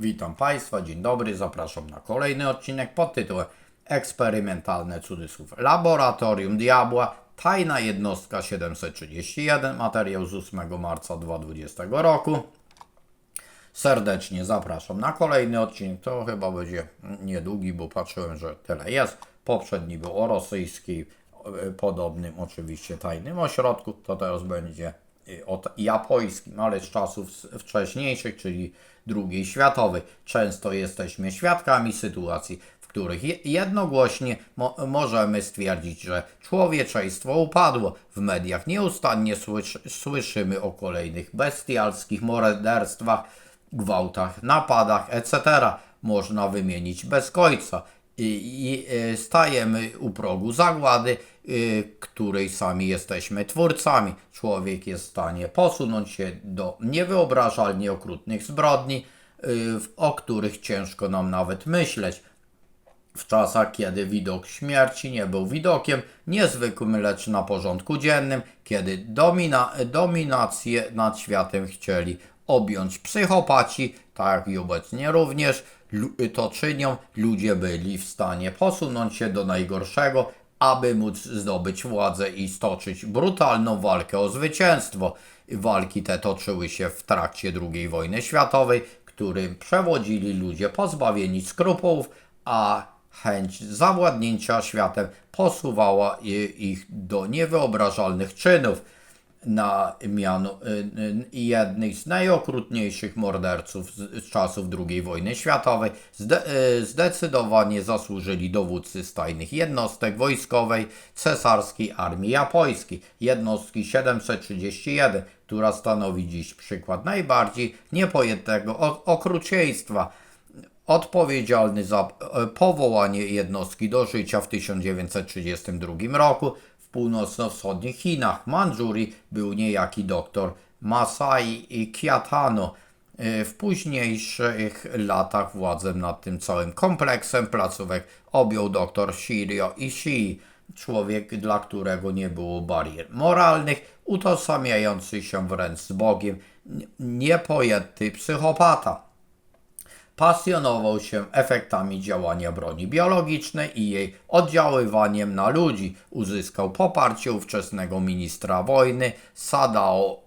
Witam Państwa, dzień dobry, zapraszam na kolejny odcinek pod tytułem Eksperymentalne cudzysłów Laboratorium Diabła, tajna jednostka 731, materiał z 8 marca 2020 roku. Serdecznie zapraszam na kolejny odcinek, to chyba będzie niedługi, bo patrzyłem, że tyle jest. Poprzedni był o rosyjskiej, e, podobnym oczywiście tajnym ośrodku, to teraz będzie japońskim, ale z czasów wcześniejszych, czyli II światowej. Często jesteśmy świadkami sytuacji, w których je- jednogłośnie mo- możemy stwierdzić, że człowieczeństwo upadło. W mediach nieustannie słysz- słyszymy o kolejnych bestialskich morderstwach, gwałtach, napadach, etc. Można wymienić bez końca. I, e, stajemy u progu zagłady, y, której sami jesteśmy twórcami. Człowiek jest w stanie posunąć się do niewyobrażalnie okrutnych zbrodni, w- o których ciężko nam nawet myśleć. W czasach, kiedy widok śmierci nie był widokiem niezwykłym, lecz na porządku dziennym, kiedy domina, dominację nad światem chcieli objąć psychopaci, tak i obecnie również to czynią, ludzie byli w stanie posunąć się do najgorszego, aby móc zdobyć władzę i stoczyć brutalną walkę o zwycięstwo. Walki te toczyły się w trakcie II wojny światowej, którym przewodzili ludzie pozbawieni skrupułów, a chęć zawładnięcia światem posuwała ich do niewyobrażalnych czynów. Na miano y, y, jednych z najokrutniejszych morderców z, z czasów II wojny światowej. Zde, y, zdecydowanie zasłużyli dowódcy stajnych jednostek wojskowej cesarskiej armii japońskiej, jednostki 731, która stanowi dziś przykład najbardziej niepojętego okrucieństwa. Odpowiedzialny za powołanie jednostki do życia w 1932 roku północno-wschodnich Chinach, Mandżurii, był niejaki doktor Masai Kiatano. E, W późniejszych latach władzę nad tym całym kompleksem placówek objął dr Shirio Ishii, człowiek, dla którego nie było barier moralnych, utożsamiający się wręcz z Bogiem, niepojęty psychopata pasjonował się efektami działania broni biologicznej i jej oddziaływaniem na ludzi. Uzyskał poparcie ówczesnego ministra wojny Sadao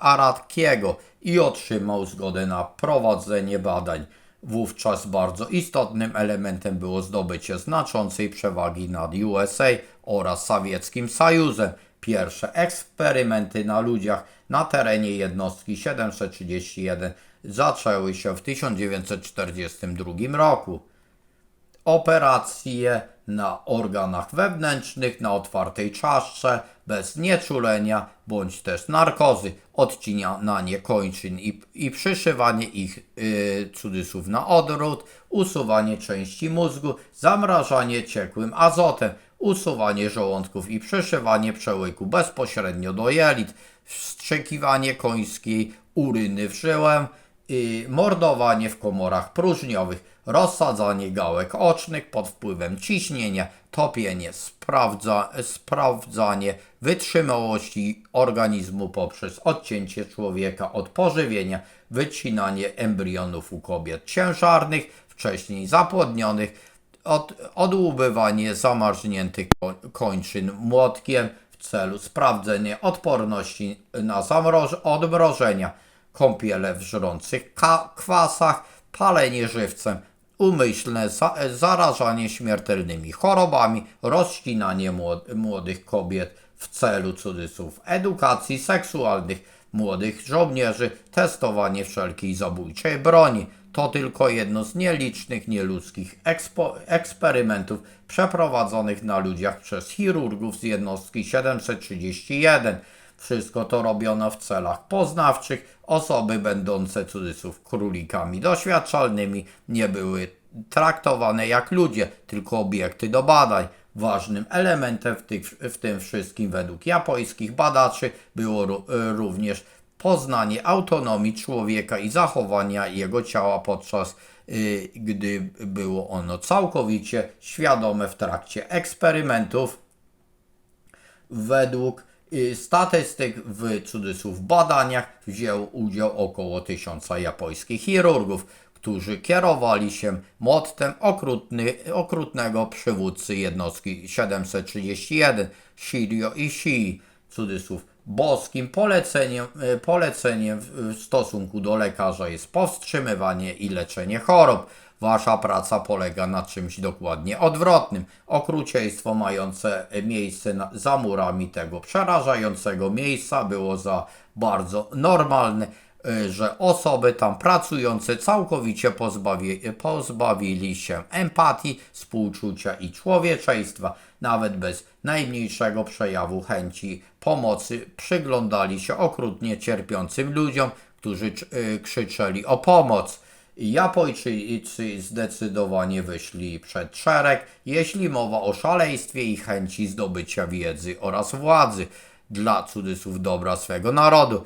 Aratkiego i otrzymał zgodę na prowadzenie badań. Wówczas bardzo istotnym elementem było zdobycie znaczącej przewagi nad USA oraz Sowieckim Sojusem. Pierwsze eksperymenty na ludziach na terenie jednostki 731 zaczęły się w 1942 roku. Operacje na organach wewnętrznych na otwartej czaszce, bez nieczulenia bądź też narkozy, odcinanie kończyn i, i przyszywanie ich yy, cudzysłów na odwrót, usuwanie części mózgu, zamrażanie ciekłym azotem, usuwanie żołądków i przyszywanie przełyku bezpośrednio do jelit, wstrzykiwanie końskiej uryny w żyłę, mordowanie w komorach próżniowych, rozsadzanie gałek ocznych pod wpływem ciśnienia, topienie, sprawdza, sprawdzanie wytrzymałości organizmu poprzez odcięcie człowieka od pożywienia, wycinanie embrionów u kobiet ciężarnych, wcześniej zapłodnionych, od, odłubywanie zamarzniętych ko- kończyn młotkiem w celu sprawdzenia odporności na zamroż- odmrożenia, kąpiele w żrących kwasach, palenie żywcem, umyślne za- zarażanie śmiertelnymi chorobami, rozcinanie młod- młodych kobiet w celu cudzysłów edukacji seksualnych młodych żołnierzy, testowanie wszelkiej zabójczej broni. To tylko jedno z nielicznych nieludzkich eksperymentów przeprowadzonych na ludziach przez chirurgów z jednostki 731. Wszystko to robiono w celach poznawczych. Osoby będące cudzysłów królikami doświadczalnymi nie były traktowane jak ludzie, tylko obiekty do badań. Ważnym elementem w, tych, w tym wszystkim według japońskich badaczy było e, również poznanie autonomii człowieka i zachowania jego ciała podczas y, gdy było ono całkowicie świadome w trakcie eksperymentów według statystyk w cudzysłów badaniach wzięło udział około tysiąca japońskich chirurgów, którzy kierowali się mottem okrutny, okrutnego przywódcy jednostki 731 Shirio Ishii, cudzysłów, boskim poleceniem, e, poleceniem w stosunku do lekarza jest powstrzymywanie i leczenie chorób. Wasza praca polega na czymś dokładnie odwrotnym. Okrucieństwo mające miejsce na, za murami tego przerażającego miejsca było za bardzo normalne, y, że osoby tam pracujące całkowicie pozbawi, pozbawili się empatii, współczucia i człowieczeństwa. Nawet bez najmniejszego przejawu chęci pomocy przyglądali się okrutnie cierpiącym ludziom, którzy y, krzyczeli o pomoc. Japończycy zdecydowanie wyszli przed szereg, jeśli mowa o szaleństwie i chęci zdobycia wiedzy oraz władzy dla cudzysłów dobra swego narodu.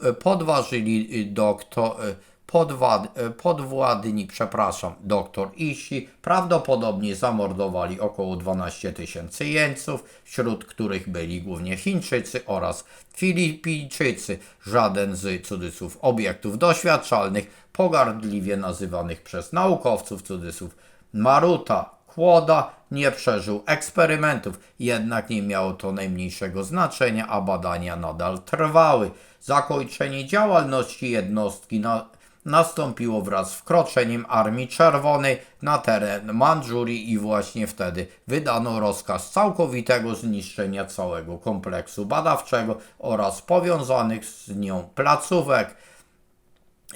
E, Podważyli doktor, y, podwad, podwładni, przepraszam, doktor Ishi prawdopodobnie zamordowali około 12 tysięcy jeńców, wśród których byli głównie Chińczycy oraz Filipińczycy. Żaden z cudzysłów obiektów doświadczalnych, pogardliwie nazywanych przez naukowców cudzysłów Maruta, Chłoda nie przeżył eksperymentów, jednak nie miało to najmniejszego znaczenia, a badania nadal trwały. Zakończenie działalności jednostki na, nastąpiło wraz z wkroczeniem Armii Czerwonej na teren Mandżurii i właśnie wtedy wydano rozkaz całkowitego zniszczenia całego kompleksu badawczego oraz powiązanych z nią placówek.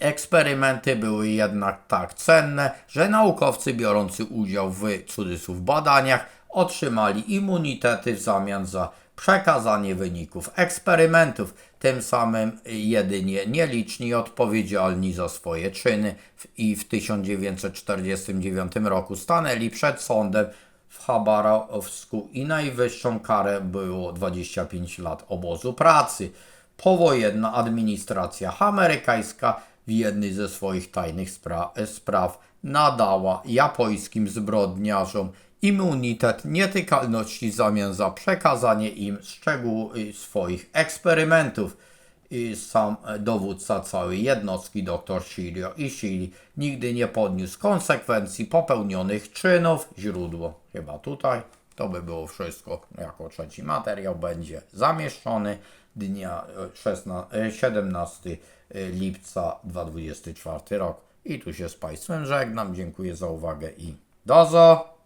Eksperymenty były jednak tak cenne, że naukowcy biorący udział w cudzysłów badaniach otrzymali immunitety w zamian za przekazanie wyników eksperymentów. Tym samym jedynie nieliczni odpowiedzialni za swoje czyny i w 1949 roku stanęli przed sądem w Chabarovsku i najwyższą karę było 25 lat obozu pracy. Powojenna administracja amerykańska w jednej ze swoich tajnych spra- spraw nadała japońskim zbrodniarzom immunitet nietykalności w zamian za przekazanie im szczegółów swoich eksperymentów. I sam dowódca całej jednostki, dr Shirio Ishii, nigdy nie podniósł konsekwencji popełnionych czynów. Źródło chyba tutaj. To by było wszystko. Jako trzeci materiał będzie zamieszczony dnia e, 16, e, 17 lipca 2024 rok. I tu się z Państwem żegnam. Dziękuję za uwagę i do zo!